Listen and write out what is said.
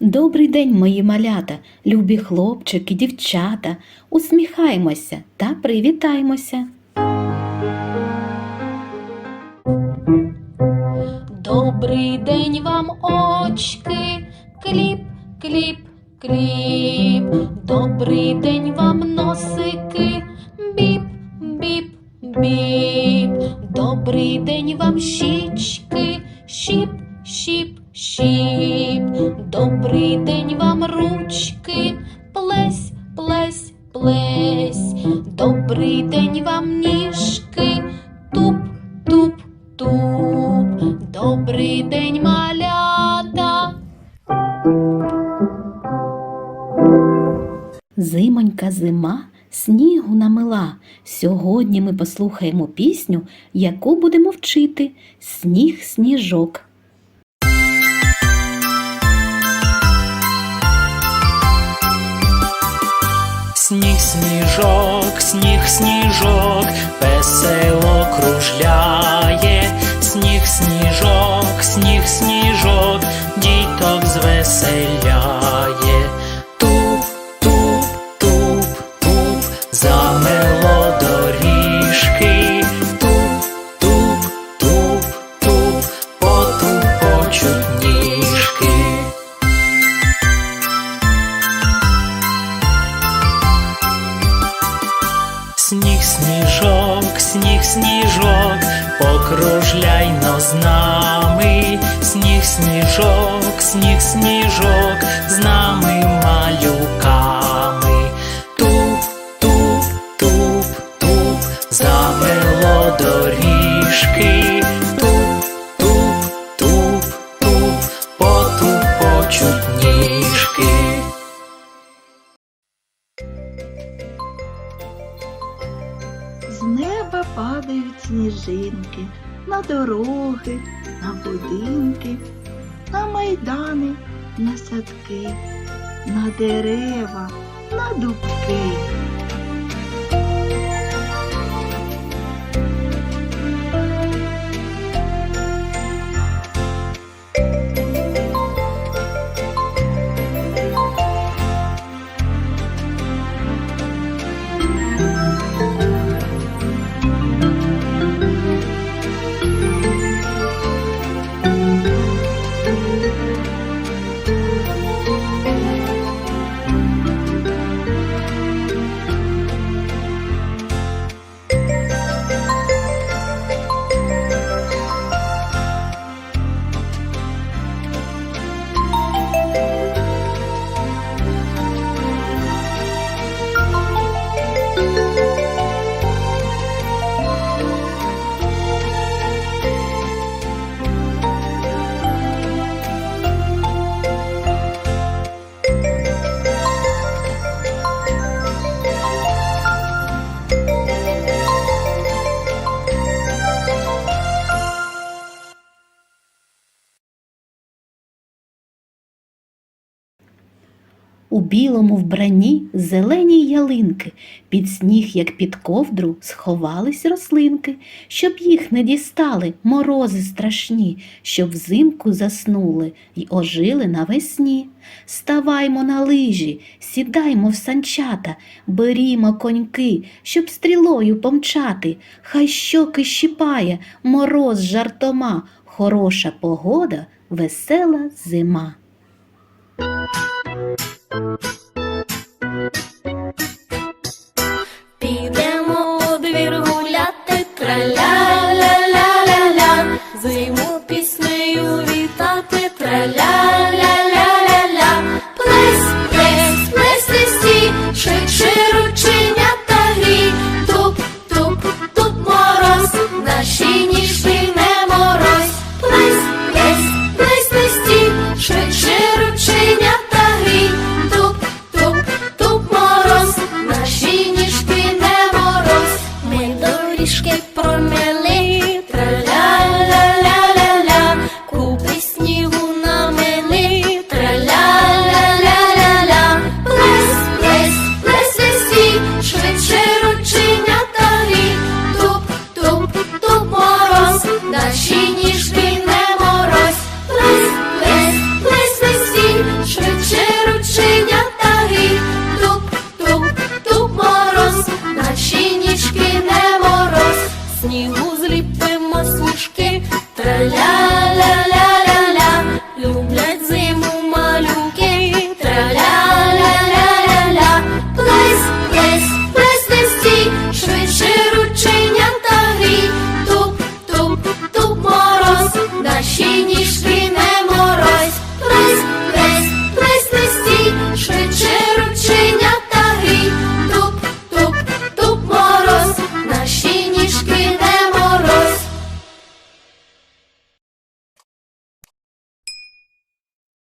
Добрий день, мої малята, любі хлопчики, дівчата. Усміхаймося та привітаймося. Добрий день вам, очки, кліп, кліп, кліп. Добрий день вам, носики, біп, біп, біп. Добрий день вам, щічки, щіп, щіп, щіп. Добрий день вам, ручки, плесь, плесь, плесь. Добрий день вам, ніжки, туп, туп, туп. Добрий день, малята. Зимонька зима снігу намила. Сьогодні ми послухаємо пісню, яку будемо вчити Сніг сніжок. Сніг, сніжок, сніг, сніжок, весело кружляє, сніг, сніжок, сніг, сніжок, діток звеселяє. Туп, туп, туп, туп, замело сніг, сніжок, покружляйно з нами, сніг, сніжок, сніг, сніжок, з нами малюками. Туп, туп, туп, туп, завело доріжки. З неба падають сніжинки на дороги, на будинки, на майдани, на садки, на дерева, на дубки. У білому вбранні зелені ялинки, під сніг, як під ковдру, сховались рослинки, щоб їх не дістали морози страшні, щоб взимку заснули й ожили навесні. Ставаймо на лижі, сідаймо в санчата, берімо коньки, щоб стрілою помчати. Хай щоки щіпає, мороз жартома, хороша погода, весела зима. Thank you. watermelon.